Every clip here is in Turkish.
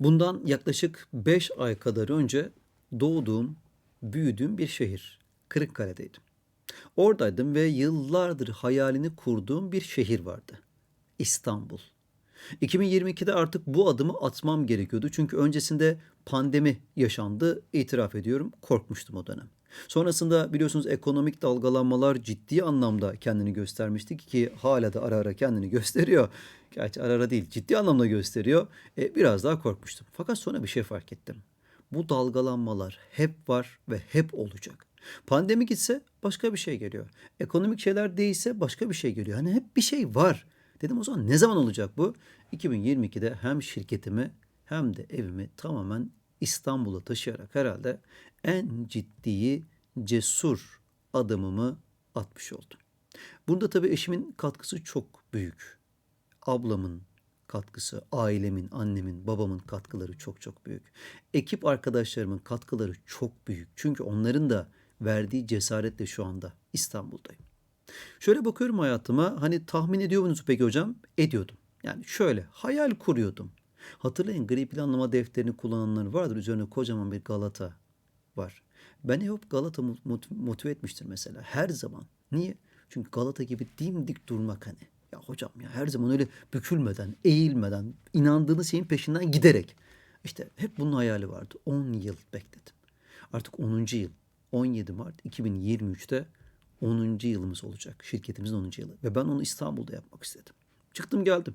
Bundan yaklaşık 5 ay kadar önce doğduğum, büyüdüğüm bir şehir. Kırıkkale'deydim. Oradaydım ve yıllardır hayalini kurduğum bir şehir vardı. İstanbul. 2022'de artık bu adımı atmam gerekiyordu. Çünkü öncesinde pandemi yaşandı. İtiraf ediyorum korkmuştum o dönem. Sonrasında biliyorsunuz ekonomik dalgalanmalar ciddi anlamda kendini göstermişti ki hala da ara ara kendini gösteriyor. Gerçi ara ara değil ciddi anlamda gösteriyor. E, biraz daha korkmuştum. Fakat sonra bir şey fark ettim. Bu dalgalanmalar hep var ve hep olacak. Pandemi gitse başka bir şey geliyor. Ekonomik şeyler değilse başka bir şey geliyor. Hani hep bir şey var. Dedim o zaman ne zaman olacak bu? 2022'de hem şirketimi hem de evimi tamamen İstanbul'a taşıyarak herhalde en ciddi, cesur adımımı atmış oldum. Burada tabii eşimin katkısı çok büyük. Ablamın katkısı, ailemin, annemin, babamın katkıları çok çok büyük. Ekip arkadaşlarımın katkıları çok büyük. Çünkü onların da verdiği cesaretle şu anda İstanbul'dayım. Şöyle bakıyorum hayatıma hani tahmin ediyor musunuz peki hocam? Ediyordum. Yani şöyle hayal kuruyordum. Hatırlayın gri planlama defterini kullananlar vardır. Üzerine kocaman bir Galata var. Beni hep Galata mot- motive etmiştir mesela her zaman. Niye? Çünkü Galata gibi dimdik durmak hani. Ya hocam ya her zaman öyle bükülmeden, eğilmeden, inandığınız şeyin peşinden giderek. İşte hep bunun hayali vardı. 10 yıl bekledim. Artık 10. yıl. 17 Mart 2023'te 10. yılımız olacak. Şirketimizin 10. yılı. Ve ben onu İstanbul'da yapmak istedim. Çıktım geldim.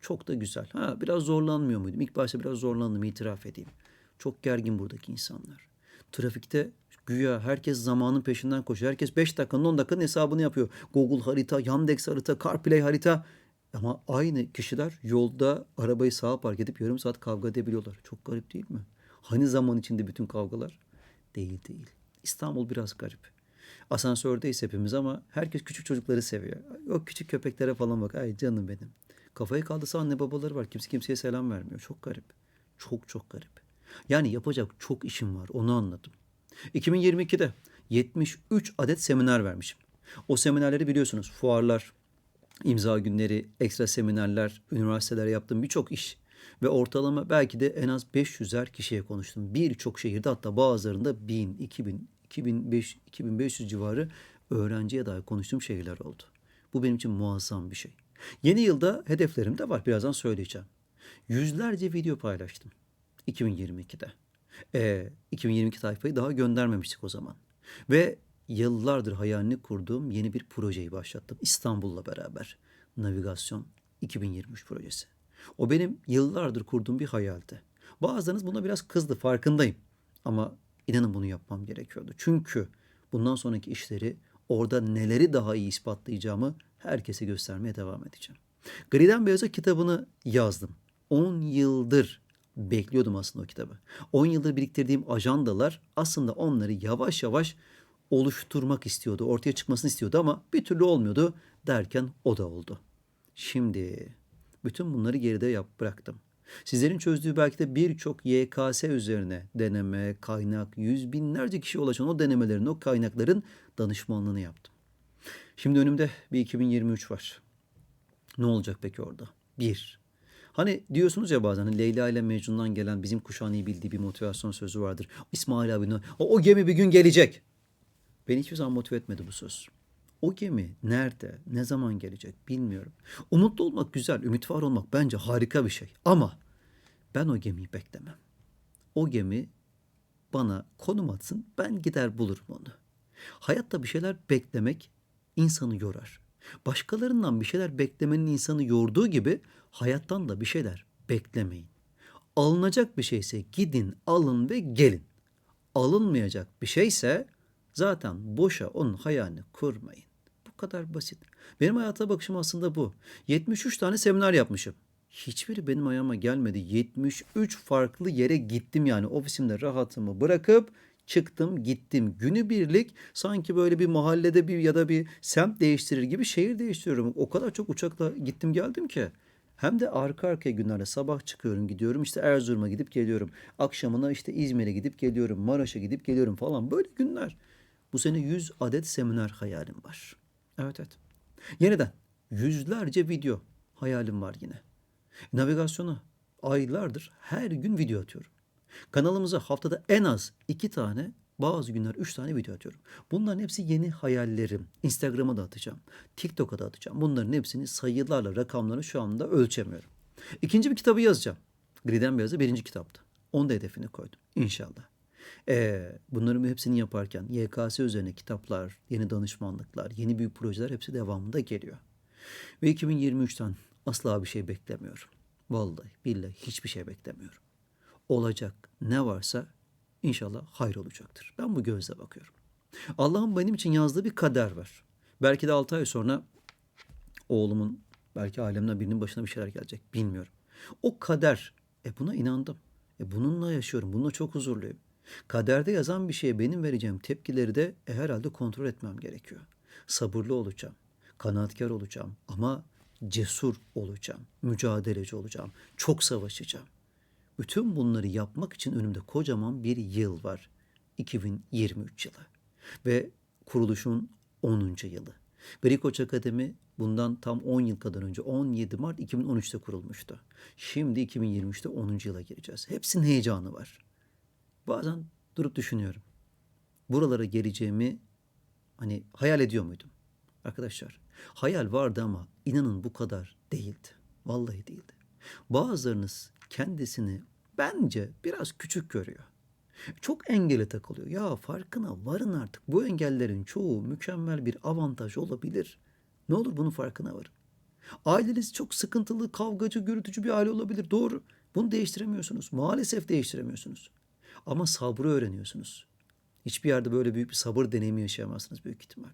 Çok da güzel. Ha biraz zorlanmıyor muydum? İlk başta biraz zorlandım itiraf edeyim. Çok gergin buradaki insanlar. Trafikte güya herkes zamanın peşinden koşuyor. Herkes 5 dakikanın 10 dakikanın hesabını yapıyor. Google harita, Yandex harita, CarPlay harita. Ama aynı kişiler yolda arabayı sağa park edip yarım saat kavga edebiliyorlar. Çok garip değil mi? Hani zaman içinde bütün kavgalar? Değil değil. İstanbul biraz garip. Asansördeyiz hepimiz ama herkes küçük çocukları seviyor. O küçük köpeklere falan bak. Ay canım benim. Kafayı kaldırsa anne babaları var. Kimse kimseye selam vermiyor. Çok garip. Çok çok garip. Yani yapacak çok işim var. Onu anladım. 2022'de 73 adet seminer vermişim. O seminerleri biliyorsunuz. Fuarlar, imza günleri, ekstra seminerler, üniversitelere yaptığım birçok iş. Ve ortalama belki de en az 500'er kişiye konuştum. Birçok şehirde hatta bazılarında 1000, 2000, 2500, 2500 civarı öğrenciye dair konuştuğum şehirler oldu. Bu benim için muazzam bir şey. Yeni yılda hedeflerim de var. Birazdan söyleyeceğim. Yüzlerce video paylaştım 2022'de. Ee, 2022 sayfayı daha göndermemiştik o zaman. Ve yıllardır hayalini kurduğum yeni bir projeyi başlattım. İstanbul'la beraber. Navigasyon 2023 projesi. O benim yıllardır kurduğum bir hayaldi. Bazılarınız buna biraz kızdı farkındayım. Ama inanın bunu yapmam gerekiyordu. Çünkü bundan sonraki işleri orada neleri daha iyi ispatlayacağımı herkese göstermeye devam edeceğim. Griden Beyaza kitabını yazdım. 10 yıldır bekliyordum aslında o kitabı. 10 yıldır biriktirdiğim ajandalar aslında onları yavaş yavaş oluşturmak istiyordu. Ortaya çıkmasını istiyordu ama bir türlü olmuyordu derken o da oldu. Şimdi bütün bunları geride yap bıraktım. Sizlerin çözdüğü belki de birçok YKS üzerine deneme, kaynak, yüz binlerce kişi ulaşan o denemelerin, o kaynakların danışmanlığını yaptım. Şimdi önümde bir 2023 var. Ne olacak peki orada? Bir, Hani diyorsunuz ya bazen hani Leyla ile Mecnun'dan gelen bizim kuşağın iyi bildiği bir motivasyon sözü vardır. İsmail abinin o, o gemi bir gün gelecek. Beni hiçbir zaman motive etmedi bu söz. O gemi nerede, ne zaman gelecek bilmiyorum. Umutlu olmak güzel, ümit var olmak bence harika bir şey. Ama ben o gemiyi beklemem. O gemi bana konum atsın, ben gider bulurum onu. Hayatta bir şeyler beklemek insanı yorar. Başkalarından bir şeyler beklemenin insanı yorduğu gibi hayattan da bir şeyler beklemeyin. Alınacak bir şeyse gidin, alın ve gelin. Alınmayacak bir şeyse zaten boşa onun hayalini kurmayın. Bu kadar basit. Benim hayata bakışım aslında bu. 73 tane seminer yapmışım. Hiçbiri benim ayağıma gelmedi. 73 farklı yere gittim yani ofisimde rahatımı bırakıp çıktım gittim. Günübirlik sanki böyle bir mahallede bir ya da bir semt değiştirir gibi şehir değiştiriyorum. O kadar çok uçakla gittim geldim ki. Hem de arka arkaya günlerde sabah çıkıyorum gidiyorum işte Erzurum'a gidip geliyorum. Akşamına işte İzmir'e gidip geliyorum. Maraş'a gidip geliyorum falan böyle günler. Bu sene 100 adet seminer hayalim var. Evet evet. Yeniden yüzlerce video hayalim var yine. Navigasyona aylardır her gün video atıyorum. Kanalımıza haftada en az iki tane, bazı günler üç tane video atıyorum. Bunların hepsi yeni hayallerim. Instagram'a da atacağım. TikTok'a da atacağım. Bunların hepsini sayılarla, rakamları şu anda ölçemiyorum. İkinci bir kitabı yazacağım. Griden Beyaz'ı birinci kitaptı. Onu da hedefini koydum. İnşallah. Ee, bunların hepsini yaparken YKS üzerine kitaplar, yeni danışmanlıklar, yeni büyük projeler hepsi devamında geliyor. Ve 2023'ten asla bir şey beklemiyorum. Vallahi billahi hiçbir şey beklemiyorum. Olacak ne varsa inşallah hayır olacaktır. Ben bu gözle bakıyorum. Allah'ın benim için yazdığı bir kader var. Belki de 6 ay sonra oğlumun belki ailemden birinin başına bir şeyler gelecek bilmiyorum. O kader e buna inandım. E bununla yaşıyorum. Bununla çok huzurluyum. Kaderde yazan bir şeye benim vereceğim tepkileri de e, herhalde kontrol etmem gerekiyor. Sabırlı olacağım. Kanaatkar olacağım ama cesur olacağım. Mücadeleci olacağım. Çok savaşacağım. Bütün bunları yapmak için önümde kocaman bir yıl var. 2023 yılı. Ve kuruluşun 10. yılı. Gri Koç Akademi bundan tam 10 yıl kadar önce 17 Mart 2013'te kurulmuştu. Şimdi 2023'te 10. yıla gireceğiz. Hepsinin heyecanı var. Bazen durup düşünüyorum. Buralara geleceğimi hani hayal ediyor muydum? Arkadaşlar hayal vardı ama inanın bu kadar değildi. Vallahi değildi. Bazılarınız kendisini bence biraz küçük görüyor. Çok engele takılıyor. Ya farkına varın artık. Bu engellerin çoğu mükemmel bir avantaj olabilir. Ne olur bunun farkına varın. Aileniz çok sıkıntılı, kavgacı, gürültücü bir aile olabilir. Doğru. Bunu değiştiremiyorsunuz. Maalesef değiştiremiyorsunuz. Ama sabrı öğreniyorsunuz. Hiçbir yerde böyle büyük bir sabır deneyimi yaşayamazsınız büyük ihtimal.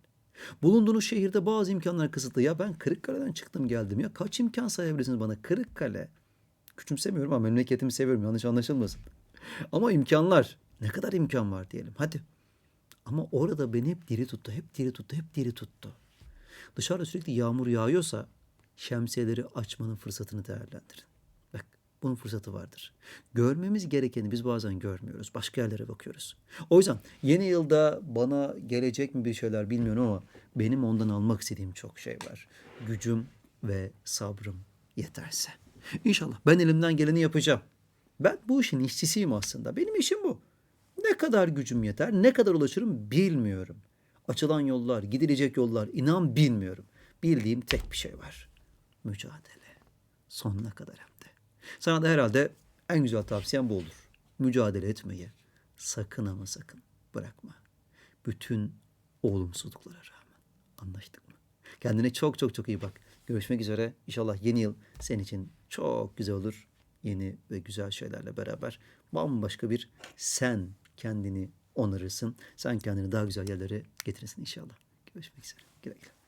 Bulunduğunuz şehirde bazı imkanlar kısıtlı. Ya ben Kırıkkale'den çıktım geldim ya. Kaç imkan sayabilirsiniz bana? Kırıkkale. Küçümsemiyorum ama memleketimi seviyorum. Yanlış anlaşılmasın. Ama imkanlar. Ne kadar imkan var diyelim. Hadi. Ama orada beni hep diri tuttu. Hep diri tuttu. Hep diri tuttu. Dışarıda sürekli yağmur yağıyorsa şemsiyeleri açmanın fırsatını değerlendirin. Bak bunun fırsatı vardır. Görmemiz gerekeni biz bazen görmüyoruz. Başka yerlere bakıyoruz. O yüzden yeni yılda bana gelecek mi bir şeyler bilmiyorum ama benim ondan almak istediğim çok şey var. Gücüm ve sabrım yeterse. İnşallah ben elimden geleni yapacağım. Ben bu işin işçisiyim aslında. Benim işim bu. Ne kadar gücüm yeter, ne kadar ulaşırım bilmiyorum. Açılan yollar, gidilecek yollar inan bilmiyorum. Bildiğim tek bir şey var. Mücadele. Sonuna kadar hem de. Sana da herhalde en güzel tavsiyem bu olur. Mücadele etmeyi sakın ama sakın bırakma. Bütün olumsuzluklara rağmen. Anlaştık mı? Kendine çok çok çok iyi bak. Görüşmek üzere. İnşallah yeni yıl senin için çok güzel olur. Yeni ve güzel şeylerle beraber bambaşka bir sen kendini onarırsın. Sen kendini daha güzel yerlere getirirsin inşallah. Görüşmek üzere. Güle güle.